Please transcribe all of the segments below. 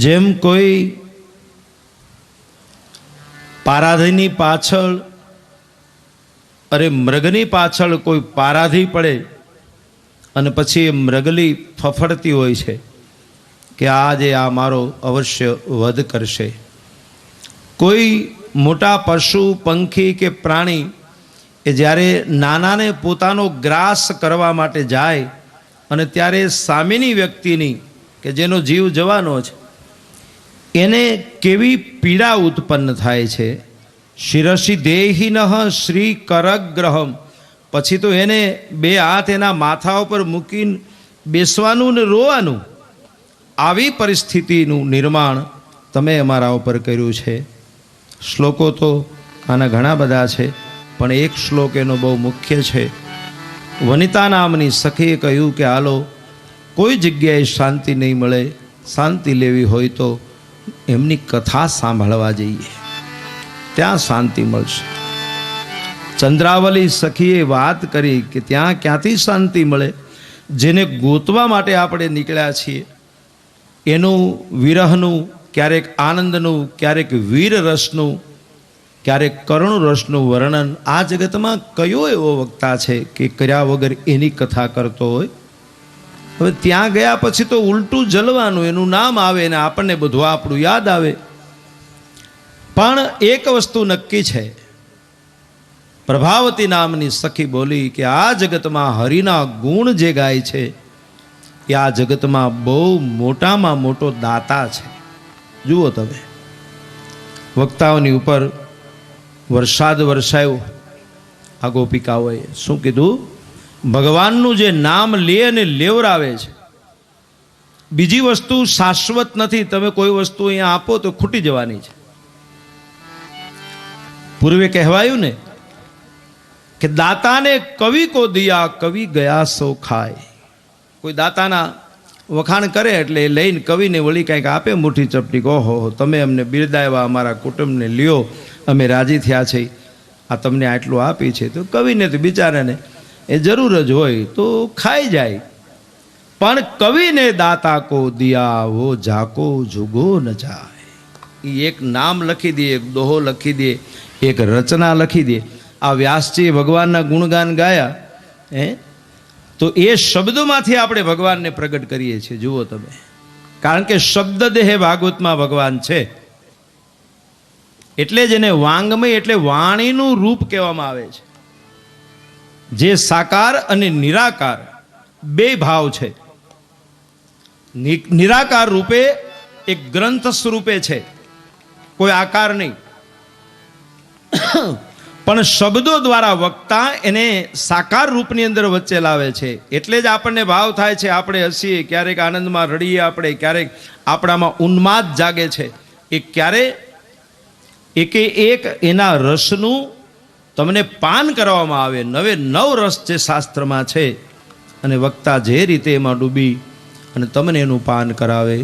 જેમ કોઈ પારાધીની પાછળ, અરે મૃગની પાછળ કોઈ પારાધી પડે અને પછી એ મૃગલી ફફડતી હોય છે કે આજે આ મારો અવશ્ય વધ કરશે. કોઈ મોટા પશુ, પંખી કે પ્રાણી એ જ્યારે નાનાને પોતાનો ગ્રાસ કરવા માટે જાય અને ત્યારે સામેની વ્યક્તિની કે જેનો જીવ જવાનો છે એને કેવી પીડા ઉત્પન્ન થાય છે? શિરસી દેહિન શ્રી કરગ્રહમ પછી તો એને બે હાથ એના માથા ઉપર મૂકીને બેસવાનું ને રોવાનું. આવી પરિસ્થિતિનું નિર્માણ તમે અમારા ઉપર કર્યું છે. શ્લોકો તો આના ઘણા બધા છે, પણ એક શ્લોક એનો બહુ મુખ્ય છે. વનિતા નામની સખીએ કહ્યું કે, હાલો, કોઈ જગ્યાએ શાંતિ નહીં મળે, શાંતિ લેવી હોય તો એમની કથા સાંભળવા જઈએ. ત્યાં શાંતિ મળશે. ચંદ્રાવલી સખીએ વાત કરી કે ત્યાં ક્યાંથી શાંતિ મળે? જેને ગોતવા માટે આપણે નીકળ્યા છીએ. એનું વિરહનું, ક્યારેક આનંદનું, ક્યારેક વીર રસનું, ક્યારેક કરુણ રસનું વર્ણન આ જગતમાં કયો એવો વક્તા છે કે કર્યા વગર એની કથા કરતો હોય? હવે ત્યાં ગયા પછી તો ઉલટું જલવાનું, એનું નામ આવે ને આપણને બધું આપણું યાદ આવે. પણ એક વસ્તુ નક્કી છે. પ્રભાવતી નામની સખી બોલી કે આ જગતમાં હરિના ગુણ જે ગાય છે, એ આ જગતમાં બહુ મોટામાં મોટો દાતા છે. જુઓ તમે. વક્તાઓની ઉપર વરસાદ વરસાયો. આ ગોપિકાઓએ શું કીધું? ભગવાનનું જે નામ લે અને લેવરાવે છે. બીજી વસ્તુ શાશ્વત નથી. તમે કોઈ વસ્તુ અહીંયા આપો તો ખૂટી જવાની છે. પૂર્વે કહેવાયું ને કે દાતાને કવિ કો દિયા, કવિ ગયા સો ખાય. કોઈ દાતાના વખાણ કરે એટલે લઈને કવિને વળી કંઈક આપે મુઠ્ઠી ચપટી કહો હો તમે અમને બિરદાવ્યા, અમારા કુટુંબને લ્યો, અમે રાજી થયા છે આ તમને આટલું આપી છે. તો કવિને તો બિચારાને એ જરૂર જ હોય તો ખાઈ જાય. પણ કવિને દાતા કો દિયા, વો જાકો જુગો ન જાય. એ એક નામ લખી દે, એક દોહો લખી દે, એક રચના લખી દે. આ વ્યાસજી ભગવાનના ગુણગાન ગાયા, હે? તો એ શબ્દોમાંથી આપણે ભગવાનને પ્રગટ કરીએ છીએ. જુઓ તમે. કારણ કે શબ્દ દેહે ભાગવતમાં ભગવાન છે. એટલે જ એને વાંગમય, એટલે વાણીનું રૂપ કહેવામાં આવે છે. જે સાકાર અને નિરાકાર બે ભાવ છે. નિરાકાર રૂપે એક ગ્રંથ સ્વરૂપે છે. કોઈ આકાર નહીં. પણ શબ્દો દ્વારા વક્તા એને સાકાર રૂપની અંદર વચ્ચે લાવે છે. એટલે જ આપણને ભાવ થાય છે, આપણે હસીએ, ક્યારેક આનંદમાં રડીએ આપણે, ક્યારેક આપણામાં ઉન્માદ જાગે છે. એ ક્યારે? એકે એક એના રસનું તમને પાન કરવામાં આવે. નવે નવ રસ જે શાસ્ત્રમાં છે અને વક્તા જે રીતે એમાં ડૂબી અને તમને એનું પાન કરાવે,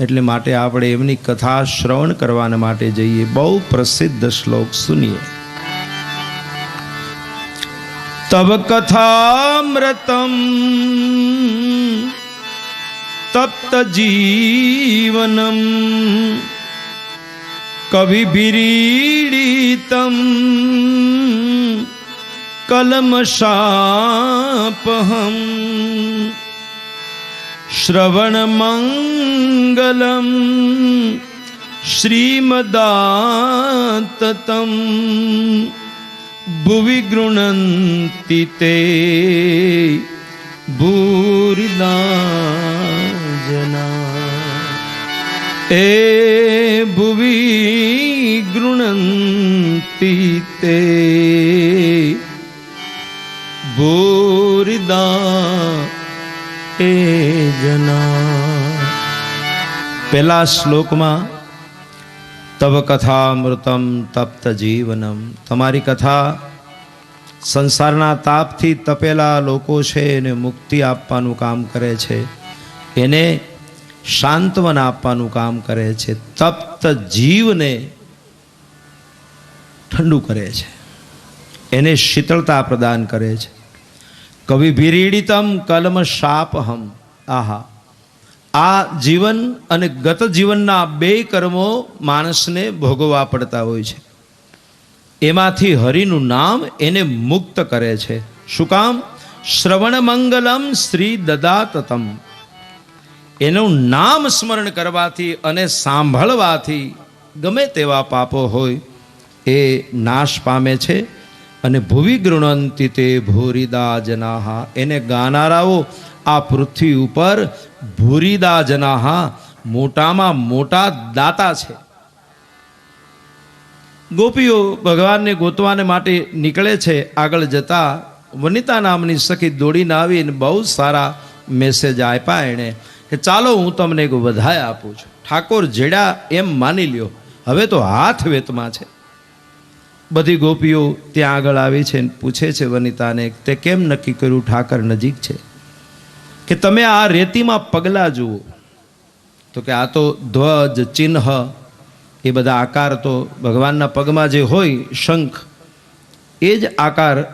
એટલે માટે આપણે એમની કથા શ્રવણ કરવાના માટે જઈએ. બહુ પ્રસિદ્ધ શ્લોક સુનીએ. તબ કથામૃતમ તપ્ત જીવનમ કવિભીડીતમ કલમશાપહમ શ્રવણમંગલમ શ્રીમદાતતમ ભુવિ ગૃણંતિ તે ભૂરિદા જના એ ભુવિ ગૃણંતિ તે. ભૂરિદા એ જના. પહેલા શ્લોકમાં, તવ કથામૃતમ તપ્ત જીવનમ. તમારી કથા સંસારના તાપથી તપેલા લોકો છે, એને મુક્તિ આપવાનું કામ કરે છે. એને શાંતવન આપવાનું કામ કરે છે, તપ્ત જીવને ઠંડુ કરે છે. એને શીતળતા પ્રદાન કરે છે. કવિ ભીરીડિતમ કલમ શાપહમ. આહા. આ જીવન અને ગત જીવનના બે કર્મો માણસને ભોગવવા પડતા હોય છે. એમાંથી હરિનું નામ એને મુક્ત કરે છે. શું કામ? શ્રવણ મંગલમ શ્રી દદાતતમ. એનું નામ સ્મરણ કરવાથી અને સાંભળવાથી ગમે તેવા પાપો હોય, એ નાશ પામે છે અને ભુવિ ગૃણંતી તે ભૂરીદા જનાહા એને ગાનારાઓ આ પૃથ્વી ઉપર ભૂરીદા જનાહા મોટામાં મોટા દાતા છે. ગોપીઓ ભગવાનને ગોતવાને માટે નીકળે છે. આગળ જતા વનિતા નામની સખી દોડીને આવીને બહુ સારા મેસેજ આપ્યા એણે. કે ચાલો હું તમને એક વધાય આપું છું. ઠાકોર જેડા એમ માની લ્યો, હવે તો હાથ વેતમાં છે. બધી ગોપીઓ ત્યાં આગળ આવી છે પૂછે છે વનિતાને તે કેમ નક્કી કર્યું ઠાકર નજીક છે? કે તમે આ રેતીમાં પગલાં જુઓ. તો કે આ તો ધ્વજ, ચિહ્ન, એ બધા આકાર તો ભગવાનના પગમાં જે હોય, શંખ, એ જ આકાર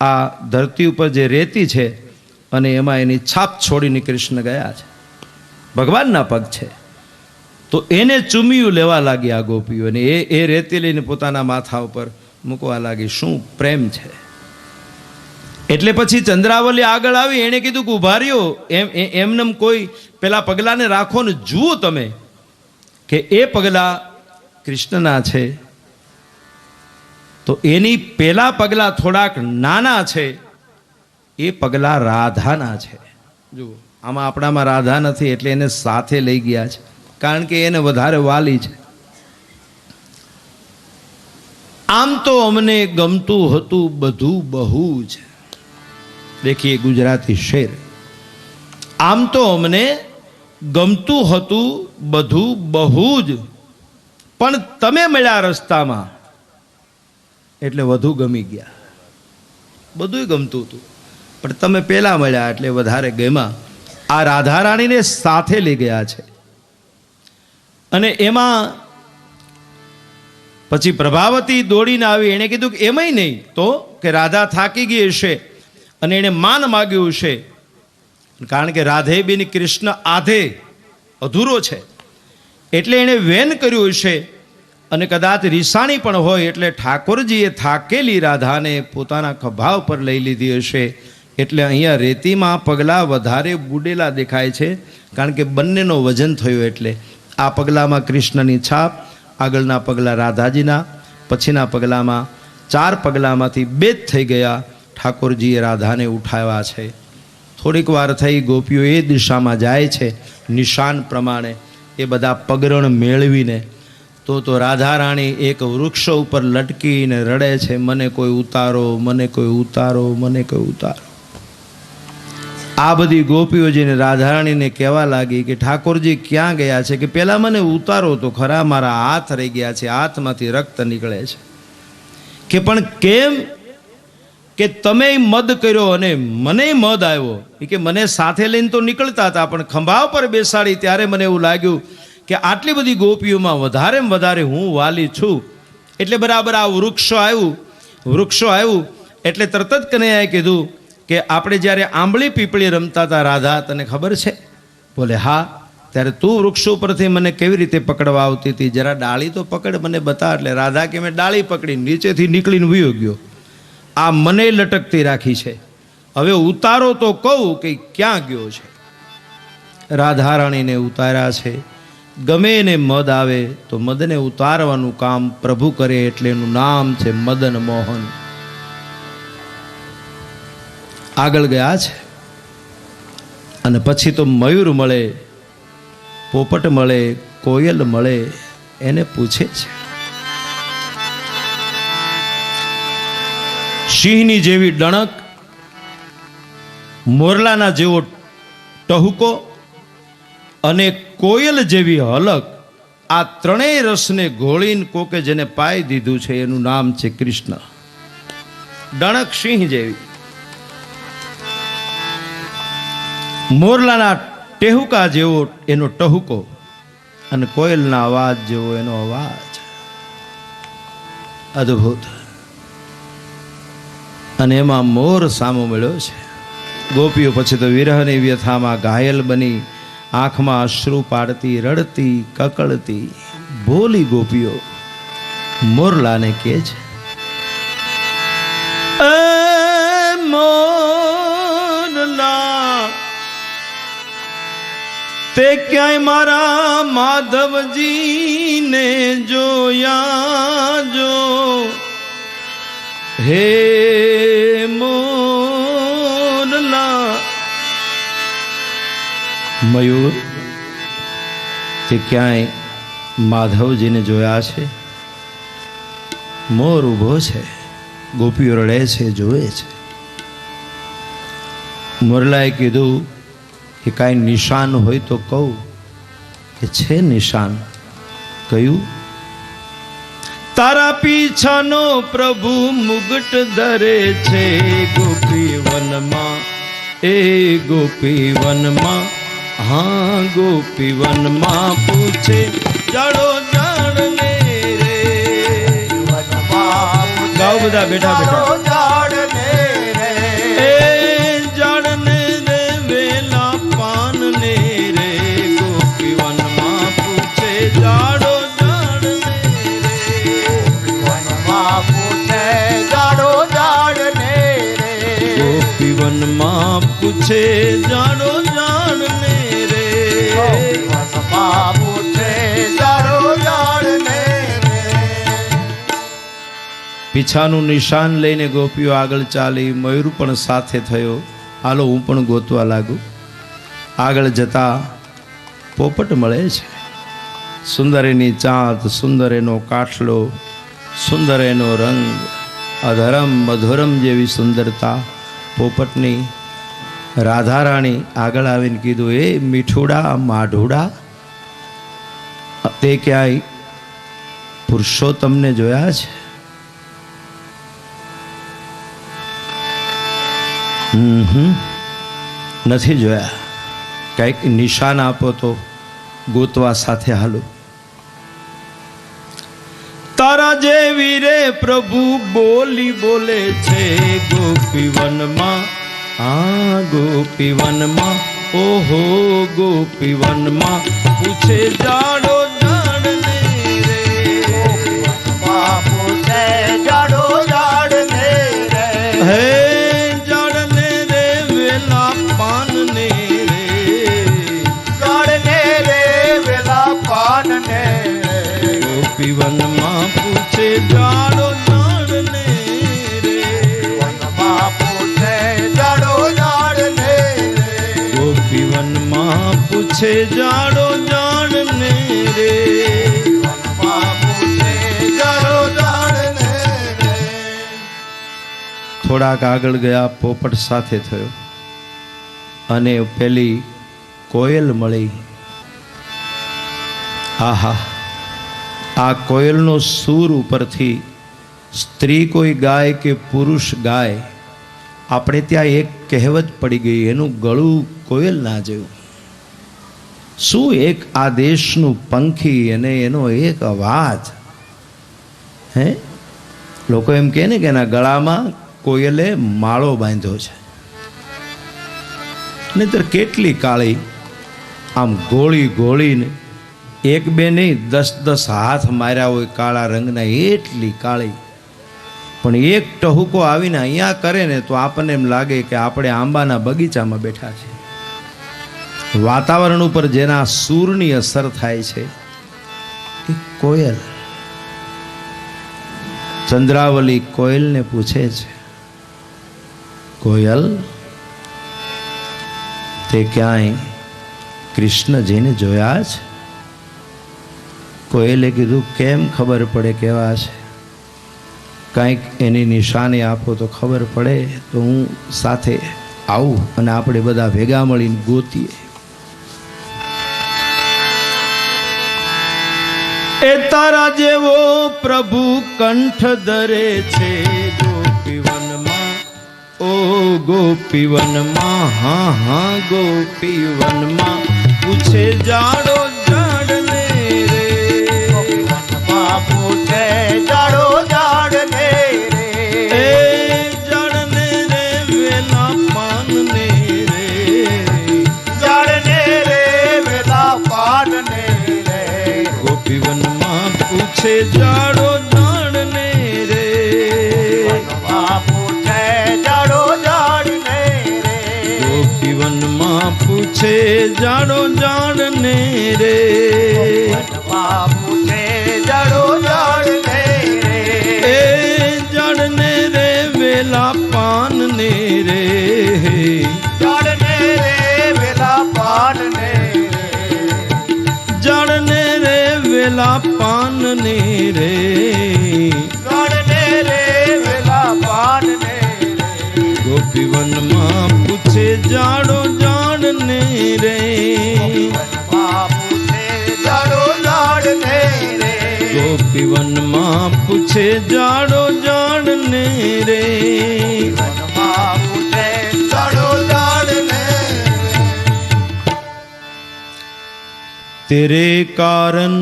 આ ધરતી ઉપર જે રેતી છે અને એમાં એની છાપ છોડીને કૃષ્ણ ગયા છે. ભગવાનના પગ છે. તો એને ચૂમિયું લેવા લાગી આ ગોપીઓ અને એ એ રેતી લઈને પોતાના માથા ઉપર મૂકવા લાગી, શું પ્રેમ છે? એટલે પછી ચંદ્રાવલી આગળ આવી, એણે કીધું કે ઊભા રહ્યો એમ, એ- એમનેમ કોઈ પેલા પગલાને રાખો ને જુઓ તમે કે એ પગલા કૃષ્ણના છે. તો એની પેલા પગલા થોડાક નાના છે, એ પગલા રાધાના છે. જુઓ. આમાં આપણામાં રાધા નથી, એટલે એને સાથે લઈ ગયા છે. કારણ કે એને વધારે વાલી છે. આમ તો અમને ગમતું હતું બધું બહુ જ. દેખીએ ગુજરાતી શેર. આમ તો અમને ગમતું હતું બધું બહુ જ. પણ તમે મળ્યા રસ્તામાં, એટલે વધુ ગમી ગયા. બધુંય ગમતું હતું. પણ તમે પહેલાં મળ્યા એટલે વધારે ગમ્યા. આ રાધારાણીને સાથે લઈ ગયા છે. અને એમાં પછી પ્રભાવતી દોડીને આવી. એણે કીધું કે એમાંય નહીં તો કે રાધા થાકી ગઈ હશે અને એણે માન માગ્યું હશે. કારણ કે રાધે બિન કૃષ્ણ આધે અધૂરો છે. એટલે એણે વેન કર્યું હશે અને કદાચ રીસાણી પણ હોય એટલે ઠાકોરજીએ થાકેલી રાધાને પોતાના ખભા ઉપર લઈ લીધી હશે. એટલે અહીંયા રેતીમાં પગલાં વધારે બુડેલા દેખાય છે, કારણ કે બંનેનો વજન થયું એટલે. આ પગલામાં કૃષ્ણની છાપ, આગળના પગલાં રાધાજીના, પછીના પગલામાં ચાર પગલામાંથી બે જ થઈ ગયા ઠાકોરજીએ રાધાને ઉઠાવ્યા છે. થોડીક વાર થઈ ગોપીઓ એ દિશામાં જાય છે, નિશાન પ્રમાણે એ બધા પગરણ મેળવીને. તો તો રાધા રાણી એક વૃક્ષ ઉપર લટકીને રડે છે, મને કોઈ ઉતારો, મને કોઈ ઉતારો, મને કોઈ ઉતારો. આ બધી ગોપીઓ જઈને રાધારાણીને કહેવા લાગી કે ઠાકોરજી ક્યાં ગયા છે કે પહેલાં મને ઉતારો તો ખરા મારા હાથ રહી ગયા છે, હાથમાંથી રક્ત નીકળે છે. કે પણ કેમ? કે તમે મદ કર્યો અને મને મદ આવ્યો. કે મને સાથે લઈને તો નીકળતા હતા, પણ ખંભા પર બેસાડી ત્યારે મને એવું લાગ્યું કે આટલી બધી ગોપીઓમાં વધારે વધારે હું વાલી છું. એટલે બરાબર આ વૃક્ષો આવ્યું વૃક્ષો આવ્યું, એટલે તરત જ કનૈયાએ કીધું કે આપણે જ્યારે આંબળી પીપળી રમતા હતા રાધા, તને ખબર છે? બોલે, હા. ત્યારે તું વૃક્ષો પરથી મને કેવી રીતે પકડવા આવતી હતી? જરા ડાળી તો પકડ, મને બતા. એટલે રાધા કે, મેં ડાળી પકડી, નીચેથી નીકળીને વયો ગયો. આ મને લટકતી રાખી છે. હવે ઉતારો તો કહું કે ક્યાં ગયો છે? રાધારાણીને ઉતાર્યા છે. ગમે એને મદ આવે, તો મદને ઉતારવાનું કામ પ્રભુ કરે, એટલે એનું નામ છે મદન મોહન. આગળ ગયા છે. અને પછી તો મયુર મળે, પોપટ મળે, કોયલ મળે, એને પૂછે છે. સિંહની જેવી ડણક, મોરલાના જેવો ટહુકો અને કોયલ જેવી હલક આ ત્રણેય રસને ઘોળીને કોકે જેને પાઈ દીધું છે એનું નામ છે કૃષ્ણ. ડણક સિંહ જેવી. મોરલાના ટેહુકા જેવો એનો ટહુકો અને કોયલના અવાજ જેવો એનો અવાજ. અદ્ભુત. અને એમાં મોર સામો મળ્યો છે. ગોપીઓ પછી તો વિરહની વ્યથામાં ઘાયલ બની આંખમાં અશ્રુ પાડતી, રડતી, કકળતી, ભોલી ગોપીઓ મોરલાને કે છે તે ક્યાંય મારા માધવજીને જોયા જો? હે મોરલા. મયુર, તે ક્યાંય માધવજીને જોયા છે? મોર ઊભો છે, ગોપીઓ રડે છે જોવે છે. મોરલાએ કીધું કે કાંઈ નિશાન હોય તો કહું કે છે નિશાન? કયું? તારા પીછાનો પ્રભુ મુગટ ધરે છે ગોપી વનમાં. એ ગોપી વનમાં હા ગોપી વનમાં પૂછે જાડો જાણ લે રે. બધા બેઠા બેઠા. પૂછે જાડો ને રે પીછાનું નિશાન લઈને ગોપીઓ આગળ ચાલી મયુર પણ સાથે થયો. હાલો, હું પણ ગોતવા લાગુ. આગળ જતા પોપટ મળે છે. સુંદર એની ચાંદ સુંદર એનો કાઠલો સુંદર એનો રંગ, અધરમ, મધુરમ જેવી સુંદરતા પોપટની રાધારાણી આગળ આવીને કીધું, એ મીઠુડા, માઢુડા, તે ક્યાંય પુરુષોત્તમને જોયા છે. નથી જોયા કંઈક નિશાન આપો તો ગોતવા સાથે હાલો તારા જેવી રે પ્રભુ બોલી બોલે છે ગોપી વનમાં આ ગોપી વનમાં ઓહો ગોપી વનમાં પૂછે જાડો જાડને રે. હે જાડને રે વેલા પાનને રે. ગોપી વનમાં પૂછે જાડો પૂછે જાડો જાડને રે. થોડાક આગળ ગયા, પોપટ સાથે થયો. અને પેલી કોયલ મળી. આહા, આ કોયલનો સૂર ઉપરથી સ્ત્રી કોઈ ગાય કે પુરુષ ગાય, આપણે ત્યાં એક કહેવત પડી ગઈ, એનું ગળું કોયલ ના જેવું. શું એક આ દેશનું પંખી અને એનો એક અવાજ? હે? લોકો એમ કહે ને કે એના ગળામાં કોયલે માળો બાંધ્યો છે. નહીતર કેટલી કાળી? આમ ગોળી ગોળીને એક બે નહીં, દસ દસ હાથ માર્યા હોય કાળા રંગના, એટલી કાળી. પણ એક ટહુકો આવીને અહીંયા કરે ને તો આપણને એમ લાગે કે આપણે આંબાના બગીચામાં બેઠા છે વાતાવરણ ઉપર જેના સૂરની અસર થાય છે. એ કોયલ. ચંદ્રાવલી કોયલને પૂછે છે કોયલ તે ક્યાંય કૃષ્ણજીને જોયા છે? કોયલે કીધું કેમ ખબર પડે કેવા છે? કાંઈક એની નિશાની આપો તો ખબર પડે તો હું સાથે આવું અને આપણે બધા ભેગા મળીને ગોતીએ. એ તારા જેવો પ્રભુ કંઠ ધરે છે ગોપીવનમાં. ઓ ગોપીવનમાં, હા હા, ગોપીવનમાં. પૂછે જાડો પૂછે જાડો જાણને રે બાપુ છે જાડો જાડને રે. ગોપીવનમાં પૂછે જાડો જાણને રે બાપુ છે જાડો જાડને રે. એ જાણને રે વેલા પાનને રે. વેલા પાનને રે. જાડને રે વેલા જાડો જાણને રે. વનમાં પૂછે જાડો જાડને રે. ગોપીવનમાં પૂછે જાડો જાણને રે. तेरे कारण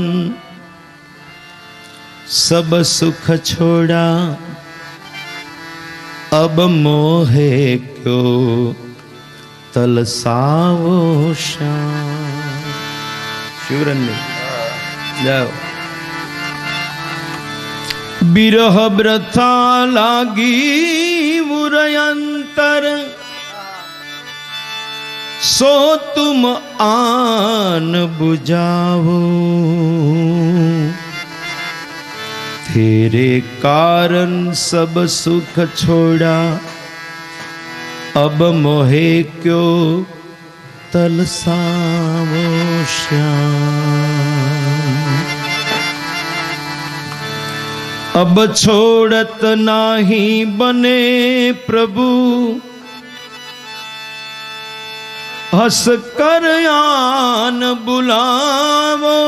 सब सुख छोड़ा। अब मोहे क्यों तलसावो श्याम जाओ। बिरह व्रथा लागी मुरयंतर सो तुम आन बुझाओ तेरे कारण सब सुख छोड़ा अब मोहे क्यों तलसावो श्याम अब छोड़त नाही बने प्रभु હસ કરયાન બુલાવો.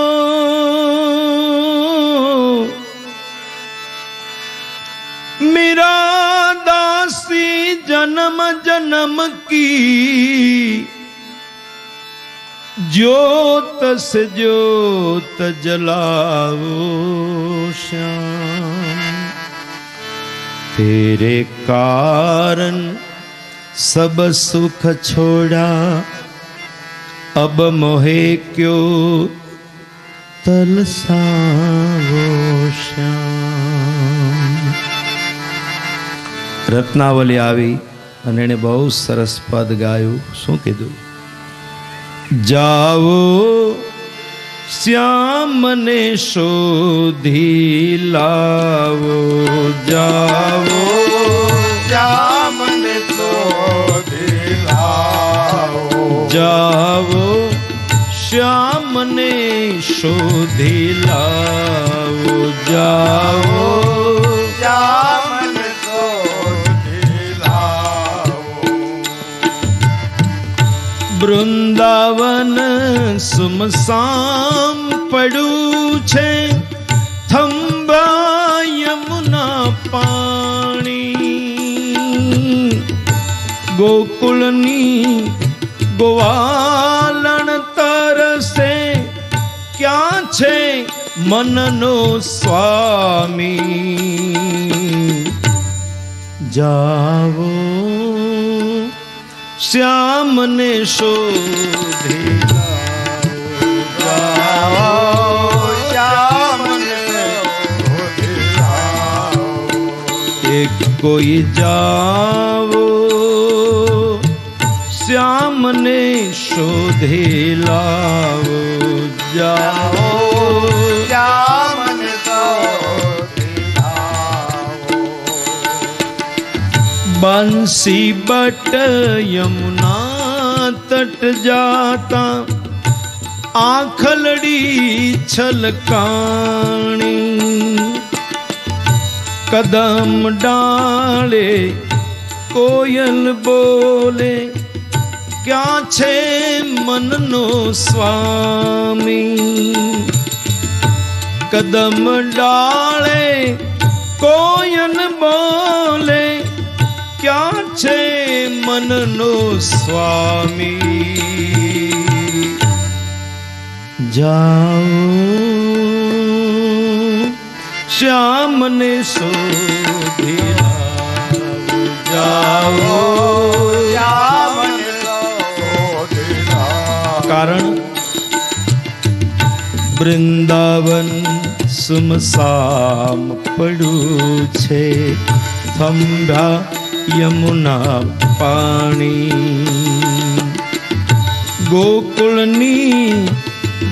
મીરા દાસી જન્મ જન્મ કી જ્યોત સે જ્યોત જલાવો શ્યામ. તેરે કારણ સબ સુખ છોડા અબ મોહે ક્યો તલસાવો રત્નાવલી આવી અને એણે બહુ સરસ પદ ગાયું. શું કીધું? જાઓ શ્યામને શોધી લાવો. જાઓ. શ્યામને તો જાવો શ્યામને શોધી લાવો જાઓ. દિલાવો વૃંદાવન સુમસામ પડ્યું છે થંબા યમુના પાણી. ગોકુળની ગોવાલણ તરસે ક્યાં છે મનનો સ્વામી? જાવો શ્યામને શોધે કોઈ જાવો શ્યામને શોધે લાવો જાઓ બંસી બટ યમુના તટ જાતા આખલડી છલકાણી કદમ ડાળે કોયલ બોલે ક્યાં છે મનનો સ્વામી કદમ ડાળે કોયન બોલે, ક્યાં છે મનનો સ્વામી જાઓ શ્યામને શોધી. જાઓ કારણ વૃંદાવન સુમસામ પડું છે થંભા યમુના પાણી ગોકુળની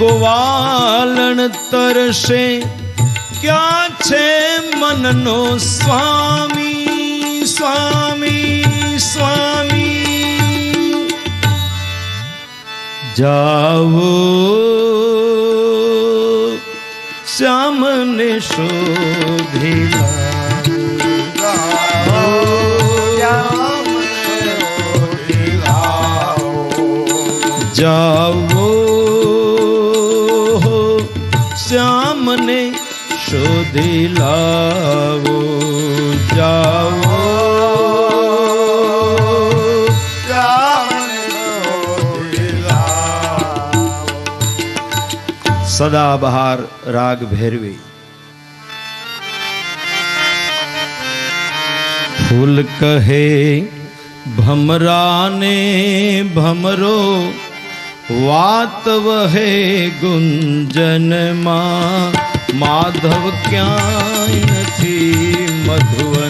ગોવાલણ તરશે ક્યાં છે મનનો સ્વામી સ્વામી સ્વામી જાઓ શ્યામને શોધી લાવો. જાઓ શ્યામને શોધી લાવો સદા બહાર રાગ ભેરવી ફૂલ કહે ભમરાને ભમરો વાત વહે ગુંજનમાં માધવ ક્યાંય નથી મધુવન